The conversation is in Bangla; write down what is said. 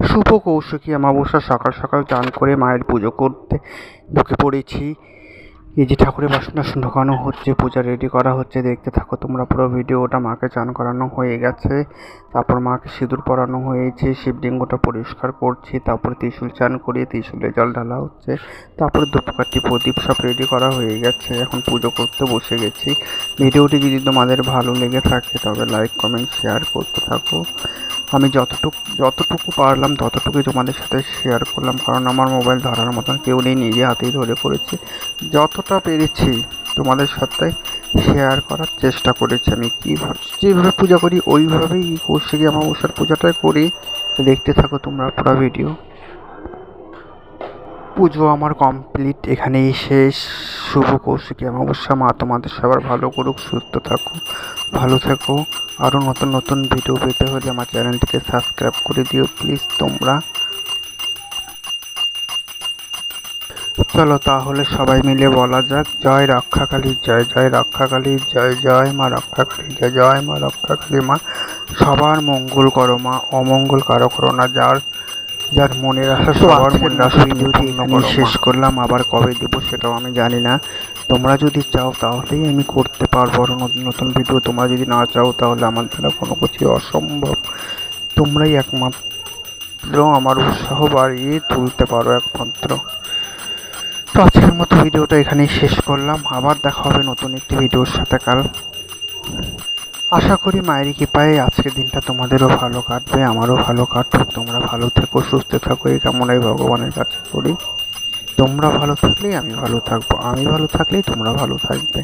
শুভ কৌশিকী অমাবস্যা, সকাল সকাল চান করে মায়ের পুজো করতে ঢুকে পড়েছি। এই যে ঠাকুরের বাসন ঢোকানো হচ্ছে, পূজা রেডি করা হচ্ছে, দেখতে থাকো তোমরা পুরো ভিডিওটা, মাকে চান করানো হয়ে গেছে, তারপর মাকে সিঁদুর পরানো হয়েছে শিবলিঙ্গটা পরিষ্কার করছি, তারপর ত্রিশূল চান করিয়ে ত্রিশূলে জল ঢালা হচ্ছে, তারপর ধূপকাঠি প্রদীপ সব রেডি করা হয়ে গেছে, এখন পুজো করতে বসে গেছি। ভিডিওটি যদি তোমাদের ভালো লেগে থাকে, তবে লাইক কমেন্ট শেয়ার করতে থাকো। আমি যতটুকু যতটুকু পারলাম, ততটুকুই তোমাদের সাথে শেয়ার করলাম। কারণ আমার মোবাইল ধরার মতন কেউ নেই, নিজে হাতেই ধরে করেছি যতটা পেরেছি তোমাদের সাথে শেয়ার করার চেষ্টা করেছি আমি। কীভাবে যেভাবে পূজা করি, ওইভাবেই করছি। আমার ওষার পূজাটাই করি। দেখতে থাকো তোমরা পুরো ভিডিও পুজো আমার কমপ্লিট এখানেই শেষ। শুভ কৌশিকী অমাবস্যা। মা তোমাদের সবার ভালো করুক, সুস্থ থাকো ভালো থেকো। আরও নতুন নতুন ভিডিও পেতে হলে আমার চ্যানেলটিকে সাবস্ক্রাইব করে দিও। প্লিজ তোমরা চলো তাহলে সবাই মিলে বলা যাক। জয় রক্ষাকালী জয় জয় রক্ষাকালী জয় জয় মা রক্ষাকালী জয় জয় মা রক্ষাকালী মা। সবার মঙ্গল করো মা, অমঙ্গল কারও করো না। যার যার মনের আশা সবার মনের আশা ভিডিওটি শেষ করলাম আবার কবে দেব সেটাও আমি জানি না। তোমরা যদি চাও তাহলেই আমি করতে পারব নতুন নতুন ভিডিও তোমরা যদি না চাও তাহলে আমার দ্বারা কোনো কিছু অসম্ভব। তোমরাই একমাত্র আমার উৎসাহ বাড়িয়ে তুলতে পারো একমাত্র। তো আজকের মতো ভিডিওটা এখানেই শেষ করলাম। আবার দেখা হবে নতুন একটি ভিডিওর সাথে। কাল আশা করি মায়ের কৃপায় আজকের দিনটা তোমাদেরও ভালো কাটবে, আমারও ভালো কাটুক। তোমরা ভালো থেকো, সুস্থ থাকো, এই কামনাই ভগবানের কাছে করি। তোমরা ভালো থাকলেই আমি ভালো থাকব, আমি ভালো থাকলেই তোমরা ভালো থাকবে।